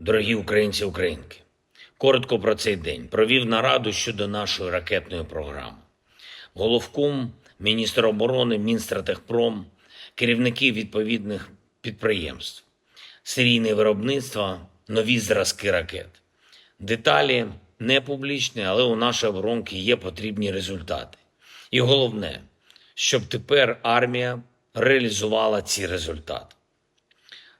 Дорогі українці українки, коротко про цей день провів нараду щодо нашої ракетної програми. Головком, міністр оборони, Мінстратегпром, керівники відповідних підприємств, серійне виробництво, нові зразки ракет. Деталі не публічні, але у нашої оборонки є потрібні результати. І головне, щоб тепер армія реалізувала ці результати.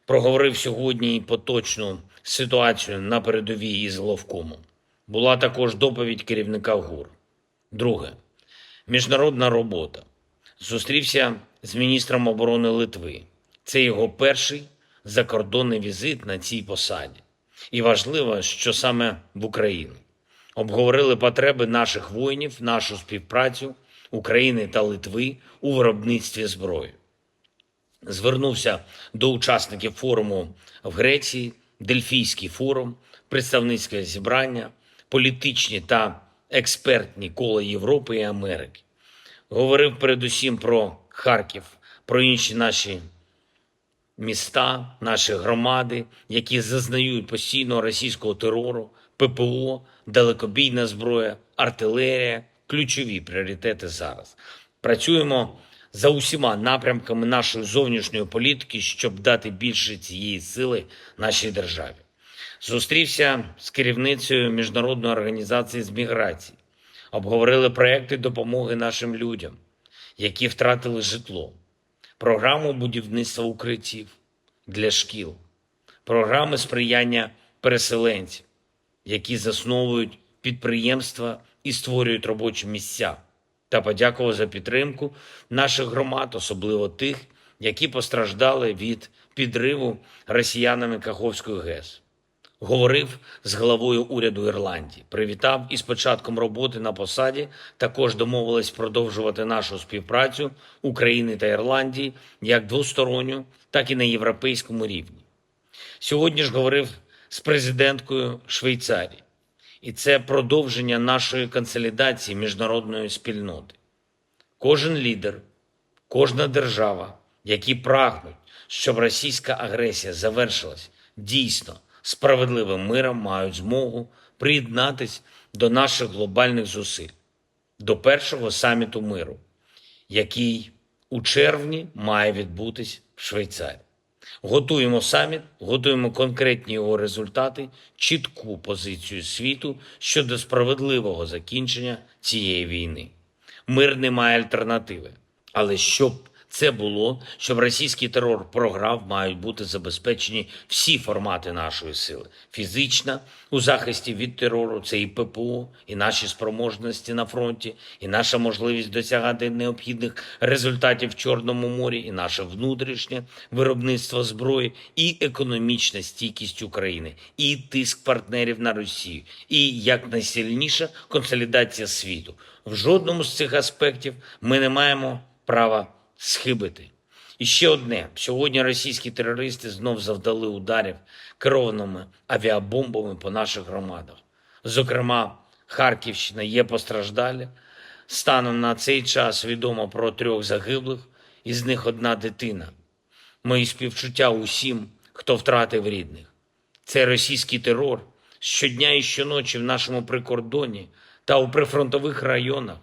Проговорив сьогодні і поточну ситуацію на передовій із головкомом. Була також доповідь керівника ГУР. Друге. Міжнародна робота. Зустрівся з міністром оборони Литви. Це його перший закордонний візит на цій посаді. І важливо, що саме в Україну. Обговорили потреби наших воїнів, нашу співпрацю України та Литви у виробництві зброї. Звернувся до учасників форуму в Греції, Дельфійський форум, представницьке зібрання, політичні та експертні кола Європи і Америки. Говорив передусім про Харків, про інші наші міста, наші громади, які зазнають постійного російського терору, ППО, далекобійна зброя, артилерія ключові пріоритети зараз. Працюємо за усіма напрямками нашої зовнішньої політики, щоб дати більше цієї сили нашій державі. Зустрівся з керівницею міжнародної організації з міграції. Обговорили проекти допомоги нашим людям, які втратили житло, програму будівництва укриттів для шкіл, програми сприяння переселенців, які засновують підприємства і створюють робочі місця, та подякував за підтримку наших громад, особливо тих, які постраждали від підриву росіянами Каховської ГЕС. Говорив з главою уряду Ірландії, привітав із початком роботи на посаді. Також домовились продовжувати нашу співпрацю України та Ірландії як двосторонню, так і на європейському рівні. Сьогодні ж говорив з президенткою Швейцарії, і це продовження нашої консолідації міжнародної спільноти. Кожен лідер, кожна держава, які прагнуть, щоб російська агресія завершилась дійсно справедливим миром, мають змогу приєднатись до наших глобальних зусиль, до першого саміту миру, який у червні має відбутись в Швейцарії. Готуємо саміт, готуємо конкретні його результати, чітку позицію світу щодо справедливого закінчення цієї війни. Мир не має альтернативи. Але щоб це було, щоб російський терор програв, мають бути забезпечені всі формати нашої сили: фізична у захисті від терору, це і ППО, і наші спроможності на фронті, і наша можливість досягати необхідних результатів в Чорному морі, і наше внутрішнє виробництво зброї, і економічна стійкість України, і тиск партнерів на Росію, і якнайсильніша консолідація світу. В жодному з цих аспектів ми не маємо права схибити. І ще одне: сьогодні російські терористи знов завдали ударів керованими авіабомбами по наших громадах. Зокрема, Харківщина є постраждалі. Станом на цей час відомо про трьох загиблих, із них одна дитина. Мої співчуття усім, хто втратив рідних. Це російський терор щодня і щоночі в нашому прикордоні та у прифронтових районах.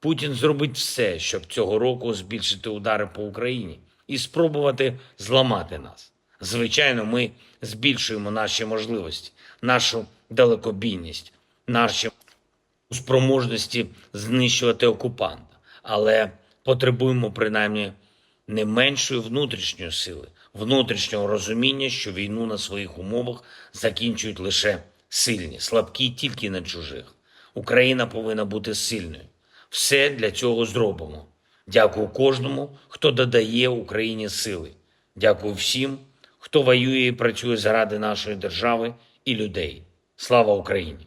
Путін зробить все, щоб цього року збільшити удари по Україні і спробувати зламати нас. Звичайно, ми збільшуємо наші можливості, нашу далекобійність, наші спроможності знищувати окупанта, але потребуємо принаймні не меншої внутрішньої сили, внутрішнього розуміння, що війну на своїх умовах закінчують лише сильні, слабкі тільки на чужих. Україна повинна бути сильною. Все для цього зробимо. Дякую кожному, хто додає Україні сили. Дякую всім, хто воює і працює заради нашої держави і людей. Слава Україні!